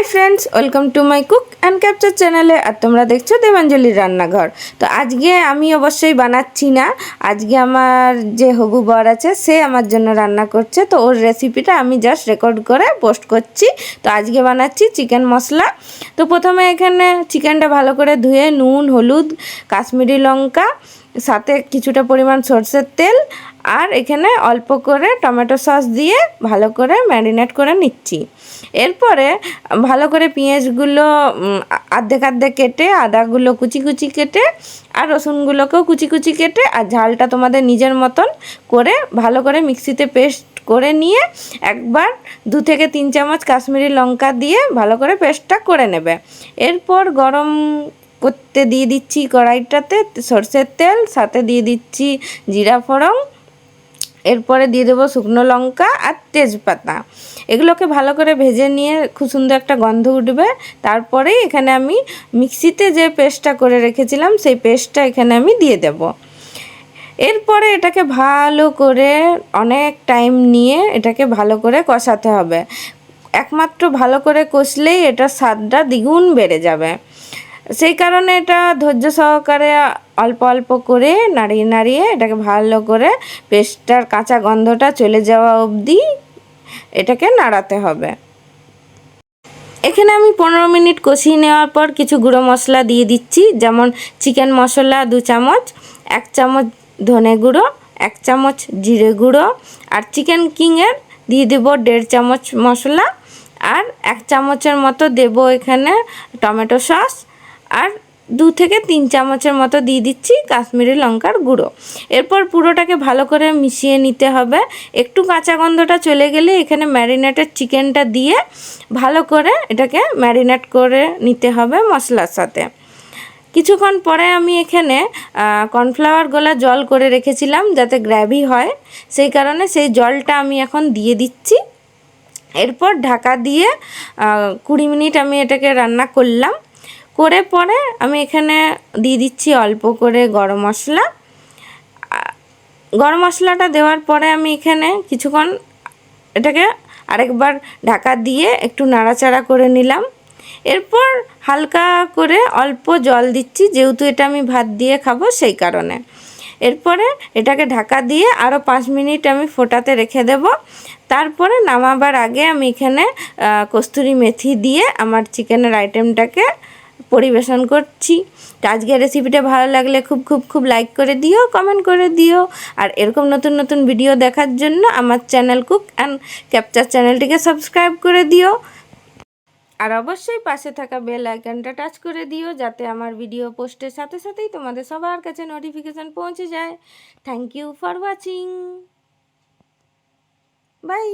Hi friends, welcome to my cook and capture চ্যানেলে আর তোমরা দেখছ দেবাঞ্জলির রান্নাঘর। তো আজকে আমি অবশ্যই বানাচ্ছি না, আজকে আমার যে হবু বর আছে, সে আমার জন্য রান্না করছে। তো ওর রেসিপিটা আমি জাস্ট রেকর্ড করে পোস্ট করছি। তো আজকে বানাচ্ছি চিকেন মশলা। তো প্রথমে এখানে চিকেনটা ভালো করে ধুয়ে নুন, হলুদ, কাশ্মীরি লঙ্কা সাথে কিছুটা পরিমাণ সর্ষের তেল আর এখানে অল্প করে টমেটো সস দিয়ে ভালো করে ম্যারিনেট করে নিচ্ছি। এরপরে ভালো করে পেঁয়াজগুলো আর্ধেক আর্ধেক কেটে আদাগুলো কুচি কুচি কেটে আর রসুনগুলোকেও কুচি কুচি কেটে আর ঝালটা তোমাদের নিজের মতন করে ভালো করে মিক্সিতে পেস্ট করে নিয়ে একবার দু থেকে তিন চামচ কাশ্মীরি লঙ্কা দিয়ে ভালো করে পেস্টটা করে নেবে। এরপর গরম করতে দিয়ে দিচ্ছি কড়াইটাতে সর্ষের তেল, সাথে দিয়ে দিচ্ছি জিরা ফোড়ন, এরপরে দিয়ে দেবো শুকনো লঙ্কা আর তেজপাতা। এগুলোকে ভালো করে ভেজে নিয়ে খুব সুন্দর একটা গন্ধ উঠবে। তারপরেই এখানে আমি মিক্সিতে যে পেস্টটা করে রেখেছিলাম, সেই পেস্টটা এখানে আমি দিয়ে দেবো। এরপরে এটাকে ভালো করে অনেক টাইম নিয়ে এটাকে ভালো করে কষাতে হবে। একমাত্র ভালো করে কষলেই এটার স্বাদটা দ্বিগুণ বেড়ে যাবে। সেই কারণে এটা ধৈর্য সহকারে অল্প অল্প করে নাড়িয়ে নাড়িয়ে এটাকে ভালো করে পেস্টটার কাঁচা গন্ধটা চলে যাওয়া অবধি এটাকে নাড়াতে হবে। এখানে আমি পনেরো মিনিট কষিয়ে নেওয়ার পর কিছু গুঁড়ো মশলা দিয়ে দিচ্ছি, যেমন চিকেন মশলা দু চামচ, এক চামচ ধনে গুঁড়ো, এক চামচ জিরে গুঁড়ো, আর চিকেন কিংয়ের দিয়ে দেব দেড় চামচ মশলা, আর এক চামচের মতো দেব এখানে টমেটো সস আর দু থেকে তিন চামচের মতো দিয়ে দিচ্ছি কাশ্মীরি লঙ্কার গুঁড়ো। এরপর পুরোটাকে ভালো করে মিশিয়ে নিতে হবে। একটু কাঁচা গন্ধটা চলে গেলে এখানে ম্যারিনেটেড চিকেনটা দিয়ে ভালো করে এটাকে ম্যারিনেট করে নিতে হবে মশলার সাথে। কিছুক্ষণ পরে আমি এখানে কর্নফ্লাওয়ার গোলা জল করে রেখেছিলাম যাতে গ্র্যাভি হয়। সেই কারণে সেই জলটা আমি এখন দিয়ে দিচ্ছি। এরপর ঢাকা দিয়ে কুড়ি মিনিট আমি এটাকে রান্না করলাম। করে পরে আমি এখানে দিয়ে দিচ্ছি অল্প করে গরম মশলা। গরম মশলাটা দেওয়ার পরে আমি এখানে কিছুক্ষণ এটাকে আরেকবার ঢাকা দিয়ে একটু নাড়াচাড়া করে নিলাম। এরপর হালকা করে অল্প জল দিচ্ছি, যেহেতু এটা আমি ভাত দিয়ে খাব সেই কারণে। এরপরে এটাকে ঢাকা দিয়ে আরও পাঁচ মিনিট আমি ফোটাতে রেখে দেব। তারপরে নামাবার আগে আমি এখানে কস্তুরি মেথি দিয়ে আমার চিকেনের আইটেমটাকে পরিবেশন করছি। তো আজকের রেসিপিটা ভালো লাগলে খুব খুব খুব লাইক করে দিও কমেন্ট করে দিও। আর এরকম নতুন নতুন ভিডিও দেখার জন্য আমার চ্যানেল কুক অ্যান্ড ক্যাপচার চ্যানেলটিকে সাবস্ক্রাইব করে দিও। আর অবশ্যই পাশে থাকা বেল আইকনটা টাচ করে দিও, যাতে আমার ভিডিও পোস্টের সাথে সাথেই তোমাদের সবার কাছে নোটিফিকেশান পৌঁছে যায়। Thank you for watching bye